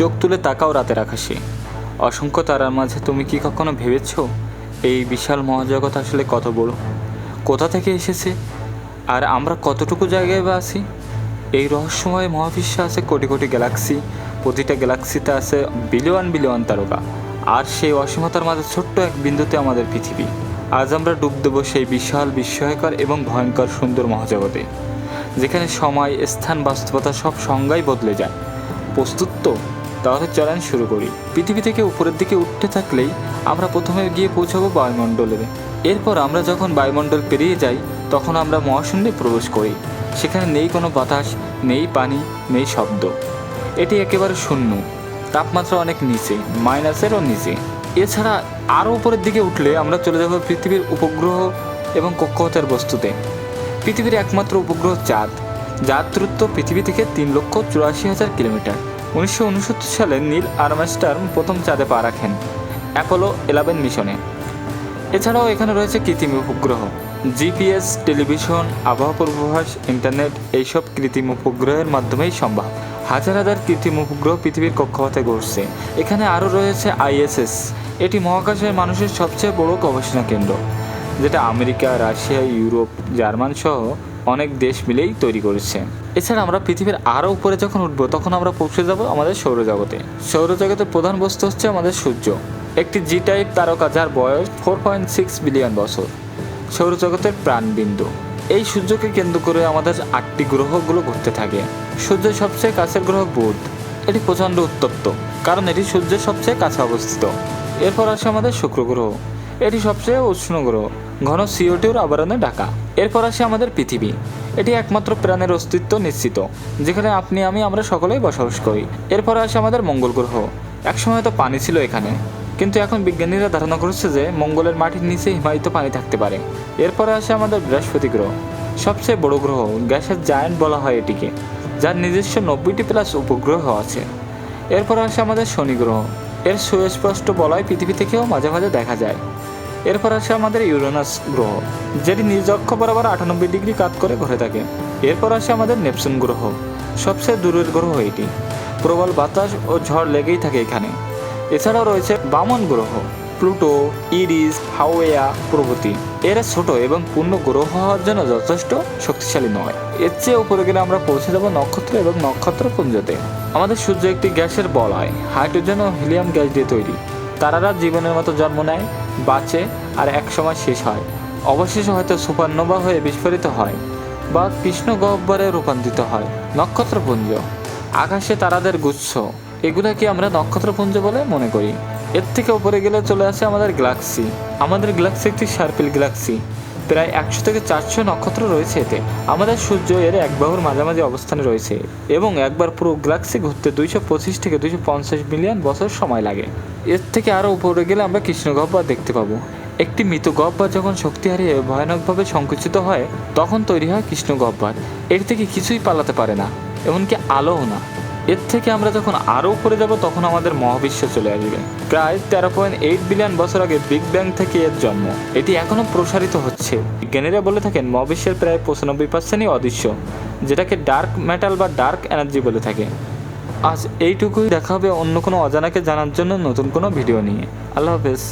চোখ তুলে তাকাও রাতের আকাশে। অসংখ্য তারার মাঝে তুমি কি কখনো ভেবেছ এই বিশাল মহাজগৎ আসলে কত বড়? কোথা থেকে এসেছে? আর আমরা কতটুকু জায়গায় বা আছি? এই রহস্যময় মহাবিশ্বে আছে কোটি কোটি গ্যালাক্সি, প্রতিটা গ্যালাক্সিতে আছে বিলিয়ন বিলিয়ন তারকা। আর সেই অসীমতার মাঝে ছোট্ট এক বিন্দুতে আমাদের পৃথিবী। আজ আমরা ডুব দেবো সেই বিশাল, বিস্ময়কর এবং ভয়ঙ্কর সুন্দর মহাজগতে। যেখানে সময়, স্থান, বাস্তবতা সব সংজ্ঞাই বদলে যায়। প্রস্তুত তো? তাহলে চলেন শুরু করি। পৃথিবী থেকে উপরের দিকে উঠতে থাকলেই আমরা প্রথমে গিয়ে পৌঁছাবো বায়ুমণ্ডলে। এরপর আমরা যখন বায়ুমণ্ডল পেরিয়ে যাই, তখন আমরা মহাশূন্যে প্রবেশ করি। সেখানে নেই কোনো বাতাস, নেই পানি, নেই শব্দ। এটি একেবারে শূন্য। তাপমাত্রা অনেক নিচে, মাইনাসেরও নিচে। এছাড়া আরও উপরের দিকে উঠলে আমরা চলে যাব পৃথিবীর উপগ্রহ এবং কক্ষপথের বস্তুতে। পৃথিবীর একমাত্র উপগ্রহ চাঁদ যার দূরত্ব পৃথিবী থেকে তিন লক্ষ চুরাশি হাজার কিলোমিটার। উনিশশো উনসত্তর সালে নীল আর্মস্টার প্রথম চাঁদে পা রাখেন অ্যাপোলো ইলেভেন মিশনে। এছাড়াও এখানে রয়েছে কৃত্রিম উপগ্রহ, জিপিএস, টেলিভিশন, আবহাওয়া পূর্বাভাস, ইন্টারনেট, এইসব কৃত্রিম উপগ্রহের মাধ্যমেই সম্ভব। হাজার হাজার কৃত্রিম উপগ্রহ পৃথিবীর কক্ষপথে ঘুরছে। এখানে আরও রয়েছে আইএসএস। এটি মহাকাশের মানুষের সবচেয়ে বড় গবেষণা কেন্দ্র, যেটা আমেরিকা, রাশিয়া, ইউরোপ, জার্মান সহ অনেক দেশ মিলেই তৈরি করেছে। এছাড়া আমরা পৃথিবীর আরও উপরে যখন উঠবো, তখন আমরা পৌঁছে যাব আমাদের সৌরজগতে। সৌরজগতের প্রধান বস্তু হচ্ছে আমাদের সূর্য। একটি জি টাইপ তারকা যার বয়স ফোর পয়েন্ট সিক্স বিলিয়ন বছর। সৌরজগতের প্রাণবিন্দু। এই সূর্যকে কেন্দ্র করে আমাদের আটটি গ্রহগুলো ঘুরতে থাকে। সূর্যের সবচেয়ে কাছের গ্রহ বুধ। এটি প্রচণ্ড উত্তপ্ত, কারণ এটি সূর্যের সবচেয়ে কাছে অবস্থিত। এরপর আসে আমাদের শুক্র গ্রহ। এটি সবচেয়ে উষ্ণ গ্রহ, ঘন সিওটিউর আবরণে ঢাকা। এরপর আসে আমাদের পৃথিবী। এটি একমাত্র প্রাণের অস্তিত্ব নিশ্চিত, যেখানে আপনি, আমি, আমরা সকলেই বসবাস করি। এরপর আসে আমাদের মঙ্গল গ্রহ। একসময় তো পানি ছিল এখানে, কিন্তু এখন বিজ্ঞানীরা ধারণা করছে যে মঙ্গলের মাটির নিচে হিমায়িত পানি থাকতে পারে। এরপরে আসে আমাদের বৃহস্পতি গ্রহ। সবচেয়ে বড় গ্রহ, গ্যাসের জায়ান্ট বলা হয় এটিকে, যার নিজস্ব নব্বইটি প্লাস উপগ্রহ আছে। এরপর আসে আমাদের শনি গ্রহ। এর সুস্পষ্ট বলয় পৃথিবী থেকেও মাঝে মাঝে দেখা যায়। এরপর আসে আমাদের ইউরেনাস গ্রহ, যেটি নিজ অক্ষ বরাবর আটানব্বই ডিগ্রি কাত করে ঘুরে থাকে। এরপর আসে আমাদের নেপচুন গ্রহ, সবচেয়ে দূরের গ্রহ এটি। প্রবল বাতাস ও ঝড় লেগেই থাকে এখানে। এছাড়াও রয়েছে বামন গ্রহ, প্লুটো, ইরিস, হাওয়েয়া প্রভৃতি। এরা ছোট এবং পূর্ণ গ্রহ হওয়ার জন্য যথেষ্ট শক্তিশালী নয়। এর চেয়ে উপরে গেলে আমরা পৌঁছে যাব নক্ষত্র এবং নক্ষত্রপুঞ্জতে। আমাদের সূর্য একটি গ্যাসের বলয় হাইড্রোজেন ও হিলিয়াম গ্যাস দিয়ে তৈরি। তারারা জীবনের মতো জন্ম নেয়, বাঁচে আর এক সময় শেষ হয়। অবশেষে হয়তো সুপারনোভা হয়ে বিস্ফোরিত হয় বা কৃষ্ণ গহ্বরে রূপান্তরিত হয় নক্ষত্রপুঞ্জ। আকাশে তারাদের গুচ্ছ এগুলাকে আমরা নক্ষত্রপুঞ্জ বলে মনে করি? এর থেকে উপরে গেলে চলে আসে আমাদের গ্যালাক্সি। আমাদের গ্যালাক্সি একটি সার্কেল গ্যালাক্সি। প্রায় একশো থেকে চারশো নক্ষত্র রয়েছে এতে। আমাদের সূর্য এর এক বাহুর মাঝামাঝি অবস্থানে রয়েছে এবং একবার পুরো গ্যালাক্সি ঘুরতে দুইশো পঁচিশ থেকে দুইশো পঞ্চাশ মিলিয়ন বছর সময় লাগে। এর থেকে আরও উপরে গেলে আমরা কৃষ্ণ গহ্বর দেখতে পাবো। একটি মৃত গহ্বর যখন শক্তি হারিয়ে ভয়ানকভাবে সংকুচিত হয়, তখন তৈরি হয় কৃষ্ণ গহ্বর এর থেকে কিছুই পালাতে পারে না, এমনকি আলোও না। এর থেকে আমরা যখন আরও উপরে যাব, তখন আমাদের মহাবিশ্ব চলে আসবে। প্রায় তেরো পয়েন্ট এইট বিলিয়ন বছর আগে বিগ ব্যাং থেকে এর জন্ম। এটি এখনও প্রসারিত হচ্ছে। বিজ্ঞানীরা বলে থাকেন, মহাবিশ্বের প্রায় পঁচানব্বই পার্সেন্টই অদৃশ্য, যেটাকে ডার্ক মেটাল বা ডার্ক এনার্জি বলে থাকে। আজ এইটুকুই দেখা হবে অন্য কোনো অজানাকে জানার জন্য নতুন কোনো ভিডিও নিয়ে। আল্লাহ হাফেজ।